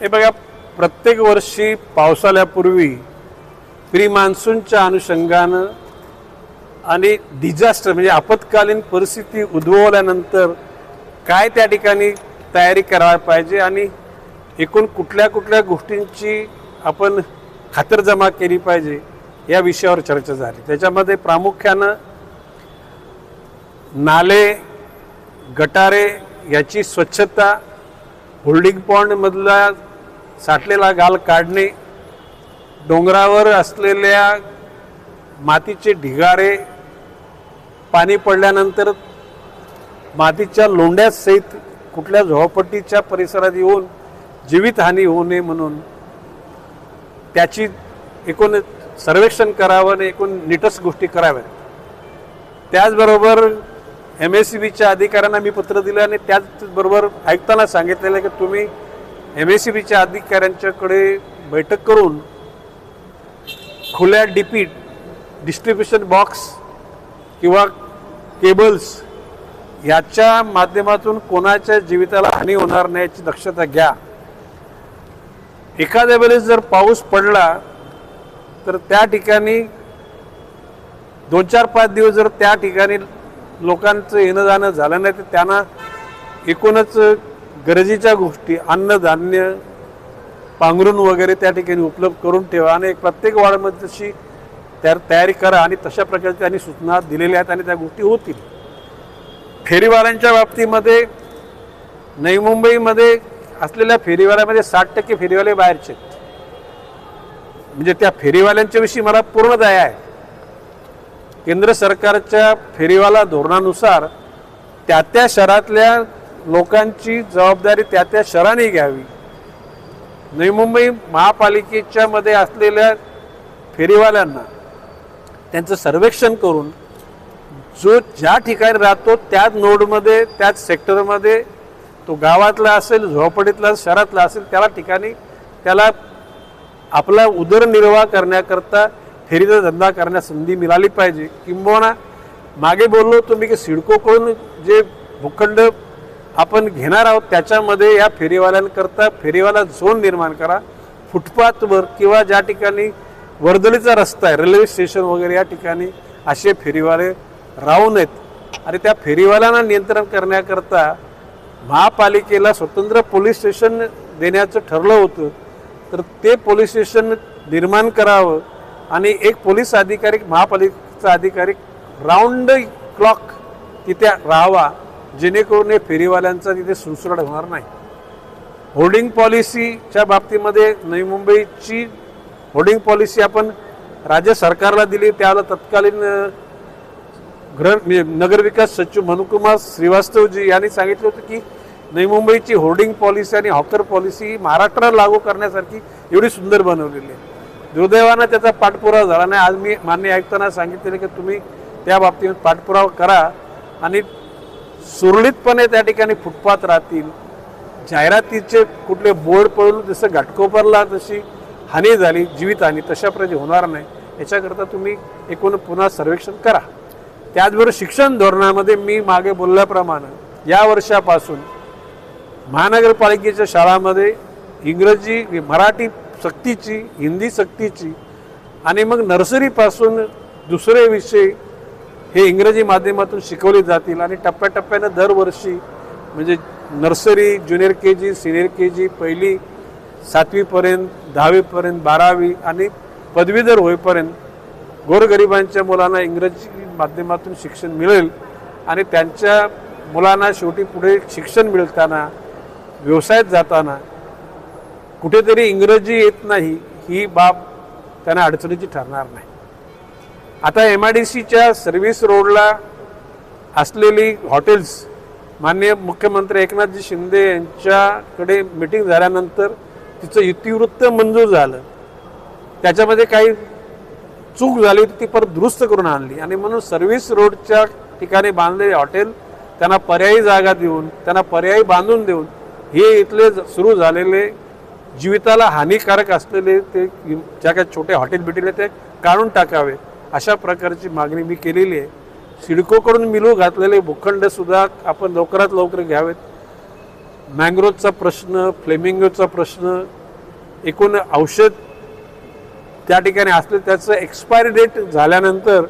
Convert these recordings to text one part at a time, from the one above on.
हे बघा प्रत्येक वर्षी पावसाळ्यापूर्वी प्री मान्सूनच्या अनुषंगानं आणि डिझास्टर म्हणजे आपत्कालीन परिस्थिती उद्भवल्यानंतर काय त्या ठिकाणी तयारी करायला पाहिजे आणि एकूण कुठल्या कुठल्या गोष्टींची आपण खातरजमा केली पाहिजे या विषयावर चर्चा झाली. त्याच्यामध्ये प्रामुख्यानं नाले गटारे याची स्वच्छता होल्डिंग पॉन्डमधला साठलेला गाल काढणे डोंगरावर असलेल्या मातीचे ढिगारे पाणी पडल्यानंतर मातीच्या लोंढ्यासहित कुठल्या झोपडपट्टीच्या परिसरात येऊन जीवितहानी होऊ नये म्हणून त्याची एकूण सर्वेक्षण करावं आणि एकूण नीटच गोष्टी कराव्या त्याचबरोबर एम एस सी बीच्या अधिकाऱ्यांना मी पत्र दिलं आणि त्याचबरोबर ऐकताना सांगितलेलं आहे की तुम्ही एम एस सी बीच्या अधिकाऱ्यांच्याकडे बैठक करून खुल्या डिपीट डिस्ट्रीब्युशन बॉक्स किंवा केबल्स याच्या माध्यमातून कोणाच्या जीविताला हानी होणार नाही याची दक्षता घ्या. एखाद्या वेळेस जर पाऊस पडला तर त्या ठिकाणी दोन चार पाच दिवस जर त्या ठिकाणी लोकांचं येणं जाणं झालं नाही तर त्यांना एकूणच गरजेच्या गोष्टी अन्नधान्य पांघरून वगैरे त्या ठिकाणी उपलब्ध करून ठेवा आणि प्रत्येक वार्डमध्ये तशी त्या तयारी करा आणि तशा प्रकारच्या त्यांनी सूचना दिलेल्या आहेत आणि त्या गोष्टी होतील. फेरीवाल्यांच्या बाबतीमध्ये नवी मुंबईमध्ये असलेल्या फेरीवाल्यामध्ये साठ टक्के फेरीवाले बाहेरचे म्हणजे त्या फेरीवाल्यांच्या विषयी मला पूर्ण दया आहे. केंद्र सरकारच्या फेरीवाला धोरणानुसार त्या त्या शहरातल्या लोकांची जबाबदारी त्या त्या शहराने घ्यावी. नवी मुंबई महापालिकेच्या मध्ये असलेल्या फेरीवाल्यांना त्यांचं सर्वेक्षण करून जो ज्या ठिकाणी राहतो त्याच नोडमध्ये त्याच सेक्टरमध्ये तो गावातला असेल झोपडीतला शहरातला असेल त्याला ठिकाणी त्याला आपला उदरनिर्वाह करण्याकरता फेरीचा धंदा करण्यास संधी मिळाली पाहिजे. किंबहुना मागे बोललो तुम्ही की सिडकोकडून जे भूखंड आपण घेणार आहोत त्याच्यामध्ये या फेरीवाल्यांकरता फेरीवाला झोन निर्माण करा. फुटपाथवर किंवा ज्या ठिकाणी वर्दळीचा रस्ता आहे रेल्वे स्टेशन वगैरे या ठिकाणी असे फेरीवाले राहू नयेत आणि त्या फेरीवाल्यांना नियंत्रण करण्याकरता महापालिकेला स्वतंत्र पोलीस स्टेशन देण्याचं ठरलं होतं. तर ते पोलीस स्टेशन निर्माण करावं आणि एक पोलीस अधिकारी महापालिकेचा अधिकारी राऊंड क्लॉक तिथे राहावा. जेणेकरून हे फेरीवाल्यांचा तिथे सुळसुळाट होणार नाही. होर्डिंग पॉलिसीच्या बाबतीमध्ये नवी मुंबईची होर्डिंग पॉलिसी आपण राज्य सरकारला दिली त्याला तत्कालीन अ, गृह म्हणजे नगरविकास सचिव मनुकुमार श्रीवास्तवजी यांनी सांगितलं होतं की नवी मुंबईची होर्डिंग पॉलिसी आणि हॉकर पॉलिसी महाराष्ट्राला लागू करण्यासारखी एवढी सुंदर बनवलेली आहे. दुर्दैवानं त्याचा पाठपुरावा झाला नाही. आज मी मान्य ऐकताना सांगितलेलं की तुम्ही त्या बाबतीत पाठपुरावा करा आणि सुरळीतपणे त्या ठिकाणी फुटपाथ राहतील. जाहिरातीचे कुठले बोर्ड पडून जसं घाटकोपरला तशी हानी झाली जीवितहानी तशा प्रकारे होणार नाही. याच्याकरता तुम्ही एकूण पुन्हा सर्वेक्षण करा. त्याचबरोबर शिक्षण धोरणामध्ये मी मागे बोलल्याप्रमाणे या वर्षापासून महानगरपालिकेच्या शाळामध्ये इंग्रजी मराठी सक्तीची हिंदी सक्तीची आणि मग नर्सरीपासून दुसरे विषय हे इंग्रजी माध्यमातून शिकवले जातील आणि टप्प्याटप्प्यानं दरवर्षी म्हणजे nursery junior K G senior K G पहिली सातवीपर्यंत दहावीपर्यंत बारावी आणि पदवीधर होईपर्यंत गोरगरिबांच्या मुलांना इंग्रजी माध्यमातून शिक्षण मिळेल आणि त्यांच्या मुलांना शेवटी पुढे शिक्षण मिळताना व्यवसायात जाताना कुठेतरी इंग्रजी येत नाही ही बाब त्यांना अडचणीची ठरणार नाही. आता एम आय डी सीच्या सर्व्हिस रोडला असलेली हॉटेल्स माननीय मुख्यमंत्री एकनाथजी शिंदे यांच्याकडे मिटिंग झाल्यानंतर तिचं इतिवृत्त मंजूर झालं. त्याच्यामध्ये काही चूक झाली होती ती परत दुरुस्त करून आणली. आणि म्हणून सर्व्हिस रोडच्या ठिकाणी बांधलेले हॉटेल त्यांना पर्यायी जागा देऊन त्यांना पर्यायी बांधून देऊन हे इथले सुरू झालेले जीविताला हानिकारक असलेले ते ज्या काही छोटे हॉटेल बिटेल आहेत ते काढून टाकावे. अशा प्रकारची मागणी मी केलेली आहे. सिडकोकडून मिलू घातलेले भूखंडसुद्धा आपण लवकरात लवकर घ्यावेत. मँग्रोवचा प्रश्न फ्लेमिंगोचा प्रश्न एकूण औषध त्या ठिकाणी असलं त्याचं एक्सपायरी डेट झाल्यानंतर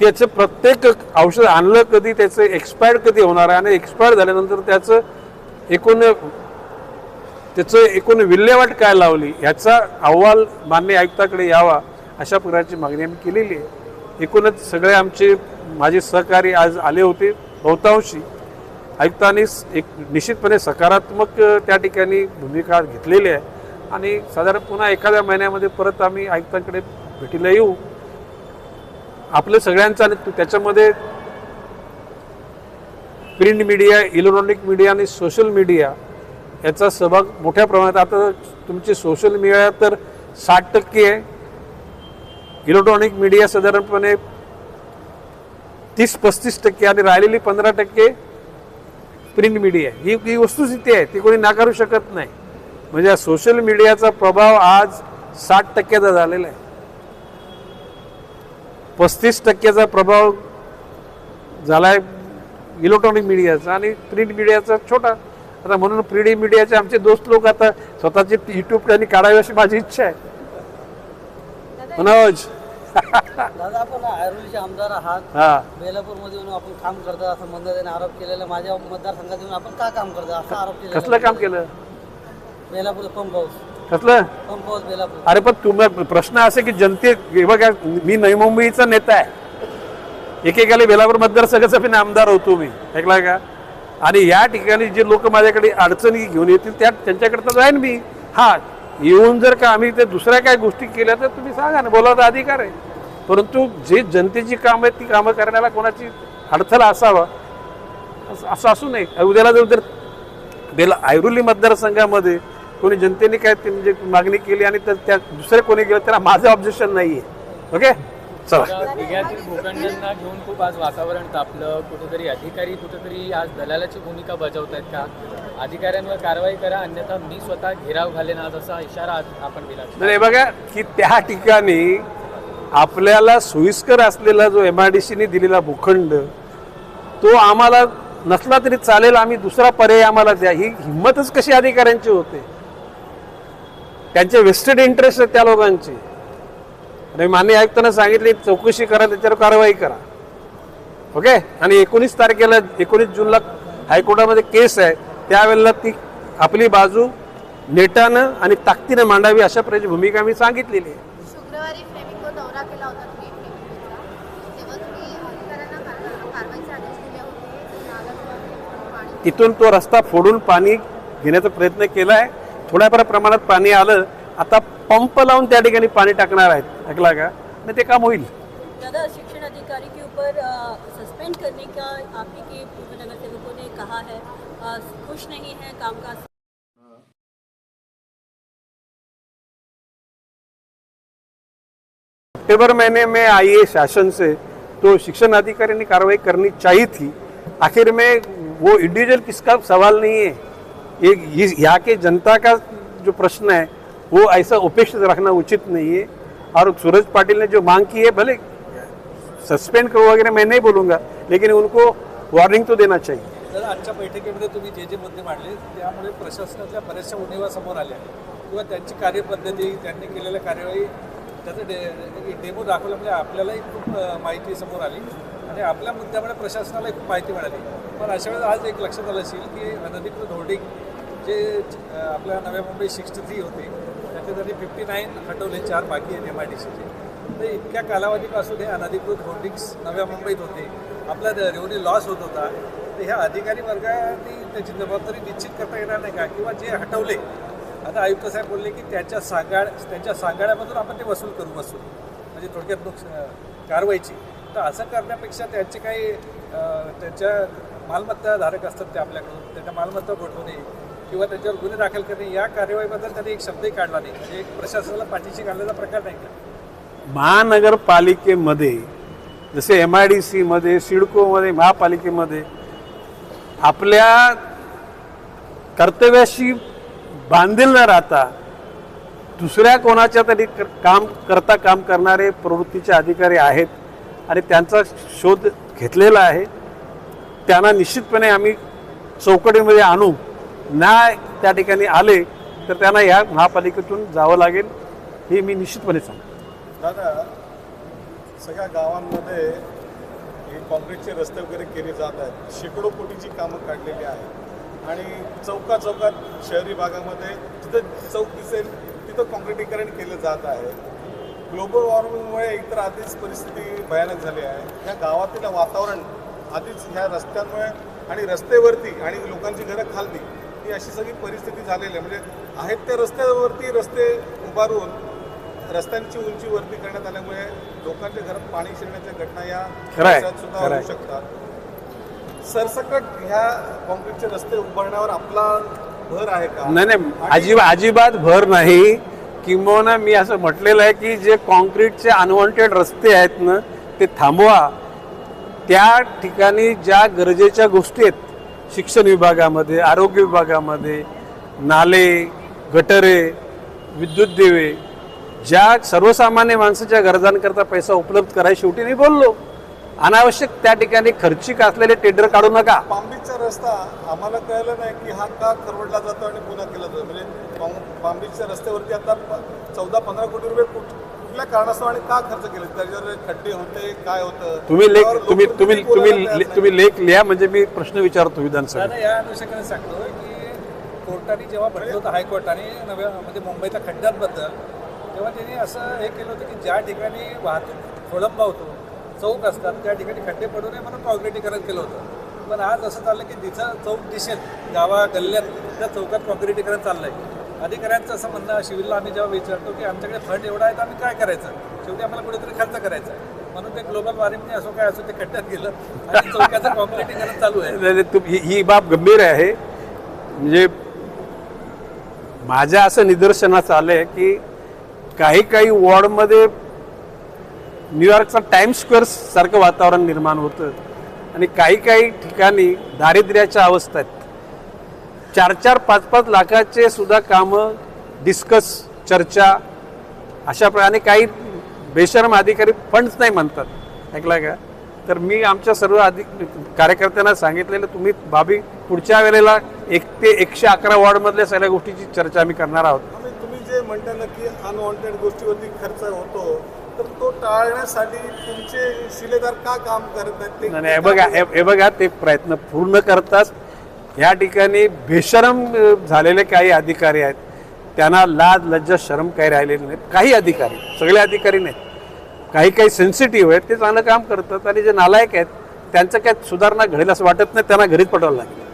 त्याचं प्रत्येक औषध आणलं कधी त्याचं एक्सपायर्ड कधी होणार आहे? आणि एक्सपायर झाल्यानंतर त्याचं एकूण त्याचं एकूण विल्हेवाट काय लावली? याचा अहवाल मान्य आयुक्ताकडे यावा. अशा प्रकारची मागणी आम्ही केलेली आहे. एकूणच सगळे आमचे माझे सहकारी आज आले होते बहुतांशी. आयुक्तांनी एक निश्चितपणे सकारात्मक त्या ठिकाणी भूमिका घेतलेली आहे. आणि साधारण पुन्हा एखाद्या महिन्यामध्ये परत आम्ही आयुक्तांकडे भेटीला येऊ. आपलं सगळ्यांचं आणि त्याच्यामध्ये प्रिंट मीडिया इलेक्ट्रॉनिक मीडिया आणि सोशल मीडिया याचा सहभाग मोठ्या प्रमाणात आता तुमची सोशल मीडिया तर साठ टक्के आहे. इलेक्ट्रॉनिक मीडिया साधारणपणे तीस पस्तीस टक्के आणि राहिलेली पंधरा टक्के प्रिंट मीडिया ही ही वस्तुस्थिती आहे ती कोणी नाकारू शकत नाही. म्हणजे सोशल मीडियाचा प्रभाव आज साठ टक्क्याचा झालेला आहे. पस्तीस टक्क्याचा प्रभाव झाला आहे इलेक्ट्रॉनिक मीडियाचा आणि प्रिंट मीडियाचा छोटा. आता म्हणून प्रिंट मीडियाचे आमचे दोस्त लोक आता स्वतःचे युट्यूब त्यांनी काढावे अशी माझी इच्छा आहे. मनोज. दादा आपण ऐरोलीचे आमदार आहात. हा. बेलापूरमध्ये येऊन आपण काम करता असं मंदाताने आरोप केलेला माझ्या मतदारसंघात येऊन आपण का काम करता असा आरोप केलेला कसलं काम केलं? बेलापूर पंप हाऊस कसलं? Pump house Belapur. अरे पण तुम्हाला प्रश्न असे की जनते हे बघा मी नवी मुंबईचा नेता आहे. एकेकाली बेलापूर मतदारसंघाचा पण आमदार होतो मी ऐकला का? आणि या ठिकाणी जे लोक माझ्याकडे अडचणी घेऊन येतील त्या त्यांच्याकडे तर जाईन मी. हा येऊन जर का आम्ही ते दुसऱ्या काय गोष्टी केल्या तर तुम्ही सांगा ना बोलावता अधिकार आहे. परंतु जे जनतेची कामं आहेत ती कामं करण्याला कोणाची अडथळा असावा असं असं नये. उद्याला जर जर बेला ऐरोली मतदारसंघामध्ये कोणी जनतेने काय म्हणजे मागणी केली आणि तर त्या दुसरे कोणी गेलं त्याला माझं ऑब्जेक्शन नाही आहे ओके चला. दिघ्यातील भूखंडांना घेऊन खूप आज वातावरण तापलं. कुठेतरी अधिकारी कुठेतरी आज दलालाची भूमिका बजावत आहेत का? अधिकाऱ्यांवर कारवाई करा अन्यथा मी स्वतः घेराव घालेन आज असा इशारा आज आपण दिला. तर हे बघा की त्या ठिकाणी आपल्याला सोयीस्कर असलेला जो एम आय डी सीने दिलेला भूखंड तो आम्हाला नसला तरी चालेल आम्ही दुसरा पर्याय आम्हाला द्या. ही हिंमतच कशी अधिकाऱ्यांची होते? त्यांचे वेस्टेड इंटरेस्ट आहेत त्या लोकांचे. आणि मान्य आयुक्तांना सांगितले चौकशी करा त्याच्यावर कारवाई करा. ओके? आणि एकोणीस तारखेला एकोणीस जूनला हायकोर्टामध्ये केस आहे. त्यावेळेला ती आपली बाजू नेटानं आणि ताकदीनं मांडावी अशा प्रकारची भूमिका मी सांगितलेली आहे शुक्रवारी फ्लेमिंगो दौरा केला होता तुम्ही फ्लेमिंगोचा तेव्हा तुम्ही अधिकाऱ्यांना कार- कारवाईचे आदेश दिले होते नाला पाणी तिथून तो रस्ता फोडून पाणी घेण्याचा प्रयत्न केला आहे थोड्याफार प्रमाणात पाणी आलं. आता पंप लावून त्या ठिकाणी पाणी टाकणार आहेत. ऐकला का? आणि ते काम होईल. दादा शिक्षण अधिकारी के ऊपर सस्पेंड करने का आप ही के पूर्व नगर सेवकों ने कहा है अ, खुश नहीं है कामकाज? से। अक्टूबर महीने में आई है शासन से तो शिक्षण अधिकारी ने कार्रवाई करनी चाहिए थी. आखिर में वो इंडिविजुअल किसका सवाल नहीं है। एक यहाँ के जनता का जो प्रश्न है वो ऐसा उपेक्षित रखना उचित नहीं है। और सूरज पाटिल ने जो मांग की है भले सस्पेंड करो वगैरह मैं नहीं बोलूँगा लेकिन उनको वार्निंग तो देना चाहिए। तर आजच्या बैठकीमध्ये तुम्ही जे जे मुद्दे मांडले त्यामुळे प्रशासनातल्या बऱ्याचशा उणीवा समोर आल्या. किंवा त्यांची कार्यपद्धती त्यांनी केलेल्या कार्यवाही त्याचं डे डेमो दाखवल्यामुळे आपल्यालाही खूप माहिती समोर आली. आणि आपल्या मुद्द्यामुळे प्रशासनाला खूप माहिती मिळाली. पण अशा वेळेस आज एक लक्षात आलं असेल की अनधिकृत होर्डिंग जे आपल्या नव्या मुंबई सिक्स्टी थ्री होते त्याचे त्यांनी फिफ्टी नाईन हटवले चार बाकी आहेत एम आय डी सीचे तर इतक्या कालावधीपासून हे अनधिकृत होर्डिंग्स नव्या मुंबईत होते. आपला रेव्हन्यू लॉस होत होता. तर ह्या अधिकारी वर्गाने त्याची जबाबदारी निश्चित करता येणार नाही का? किंवा जे हटवले आता आयुक्त साहेब बोलले की त्याच्या सांगाड त्यांच्या सांगाड्यामधून आपण ते वसूल करू वसूल. म्हणजे थोडक्यात नुकसान कारवाईची. तर असं करण्यापेक्षा त्याचे काही त्याच्या मालमत्ता धारक असतात ते आपल्याकडून त्यांच्या मालमत्ता गोठवणे किंवा त्याच्यावर गुन्हे दाखल करणे या कार्यवाहीबद्दल त्यांनी एक शब्दही काढला नाही. म्हणजे एक प्रशासनाला पाठीशी घालण्याचा प्रकार नाही का? महानगरपालिकेमध्ये जसे एम आय डी सीमध्ये सिडकोमध्ये महापालिकेमध्ये आपल्या कर्तव्याशी बांधील न राहता दुसऱ्या कोणाच्या तरी कर, काम करता काम करणारे प्रवृत्तीचे अधिकारी आहेत. आणि त्यांचा शोध घेतलेला आहे. त्यांना निश्चितपणे आम्ही चौकटीमध्ये आणू. न्याय त्या ठिकाणी आले तर त्यांना या महापालिकेतून जावं लागेल हे मी निश्चितपणे सांगतो. दादा सगळ्या गावांमध्ये हे काँक्रीटचे रस्ते वगैरे केले जात आहेत. शेकडो कोटीची कामं काढलेली आहेत. आणि चौका चौकात शहरी भागामध्ये जिथं चौक दिसेल तिथं काँक्रिटीकरण केलं जात आहे. ग्लोबल वॉर्मिंगमुळे एकतर आधीच परिस्थिती भयानक झाली आहे. ह्या गावातील वातावरण आधीच ह्या रस्त्यांमुळे आणि रस्त्यावरती आणि लोकांची घरं खालती ही अशी सगळी परिस्थिती झालेली आहे. म्हणजे आहेत त्या रस्त्यावरती रस्ते उभारून रस्त्यांची उंची वरती करण्यात आल्यामुळे लोकांच्या घरात पाणी शिरण्याच्या घटना या परिसरात सुद्धा होऊ. शकतात. सरसकट ह्या काँक्रीटचे रस्ते उभारण्यावर आपला भर आहे का? नाही नाही अजिबात भर नाही. किंबहुना मी असं म्हटलेलं आहे की जे कॉन्क्रीटचे अनवॉन्टेड रस्ते आहेत ना ते थांबवा. त्या ठिकाणी ज्या गरजेच्या गोष्टी आहेत शिक्षण विभागामध्ये आरोग्य विभागामध्ये नाले गटरे विद्युत देवे ज्या सर्वसामान्य माणसाच्या गरजांकरता पैसा उपलब्ध करायला शेवटी मी बोललो. अनावश्यक त्या ठिकाणी खर्चिक असलेले टेंडर काढू नका. पामबीचचा रस्ता आम्हाला कळलं नाही की हा का खरवडला जातो आणि पुन्हा केला जातो. म्हणजे पामबीचच्या रस्त्यावरती आता चौदा पंधरा कोटी रुपये कुठ- कुठल्या कारणास्तव आणि का खर्च केले? त्याच्यावर खड्डे होते काय होतं? तुम्ही लेख तुम्ही तुम्ही तुम्ही. तुम्ही लेख लिहा म्हणजे मी प्रश्न विचारतो विधानसभेत. दादा या अनुषंगाने सांगतो की कोर्टाने जेव्हा म्हटलं होतं हायकोर्टाने नव्या म्हणजे मुंबईच्या खड्ड्यांबद्दल तेव्हा त्यांनी असं हे केलं होतं की ज्या ठिकाणी वाहतूक खोळंबा होतो चौक असतात त्या ठिकाणी खड्डे पडू नये म्हणून कॉन्क्रिटीकरण केलं होतं. पण आज असं चाललं की जिथं चौक दिसेल गावा गल्ल्यात त्या चौकात कॉन्क्रिटीकरण चाललंय. अधिकाऱ्यांचं असं म्हणणं शिविरला आम्ही जेव्हा विचारतो की आमच्याकडे फंड एवढा आहे तर आम्ही काय करायचं? शेवटी आम्हाला कुठेतरी खर्च करायचा आहे. म्हणून ते ग्लोबल वॉर्मिंगने असो काय असो ते खड्ड्यात गेलं आणि चौकाचं कॉन्क्रिटीकरण चालू आहे. ही बाब गंभीर आहे. म्हणजे माझ्या असं निदर्शनास आहे की काही काही वॉर्डमध्ये न्यूयॉर्कचा टाइम स्क्वेअर सारखं वातावरण निर्माण होतं. आणि काही काही ठिकाणी दारिद्र्याच्या अवस्था आहेत. चार चार पाच पाच लाखाचे सुद्धा कामं डिस्कस चर्चा अशा प्रकारे काही बेशरम अधिकारी फंड्स नाही म्हणतात. ऐकला का? तर मी आमच्या सर्व अधिक कार्यकर्त्यांना सांगितलेलं तुम्ही बाबी पुढच्या वेळेला एक ते एकशे अकरा वॉर्डमधल्या सगळ्या गोष्टीची चर्चा आम्ही करणार आहोत. तुम्ही जे म्हणता ना की अनवॉन्टेड गोष्टीवरती खर्च होतो तर तो टाळण्यासाठी तुमचे शिलेदार का काम करत आहेत? ते- नाही, हे बघा हे हे बघा ते प्रयत्न पूर्ण करताच या ठिकाणी बेशरम अ, झालेले काही अधिकारी आहेत. त्यांना लाज लज्जा शरम काही राहिलेली नाहीत. काही अधिकारी सगळे अधिकारी नाहीत. काही काही सेन्सिटिव्ह आहेत ते चांगलं काम करतात आणि जे नालायक आहेत त्यांचं काय सुधारणा घडेल असं वाटत नाही त्यांना घरीच पटवायला लागेल.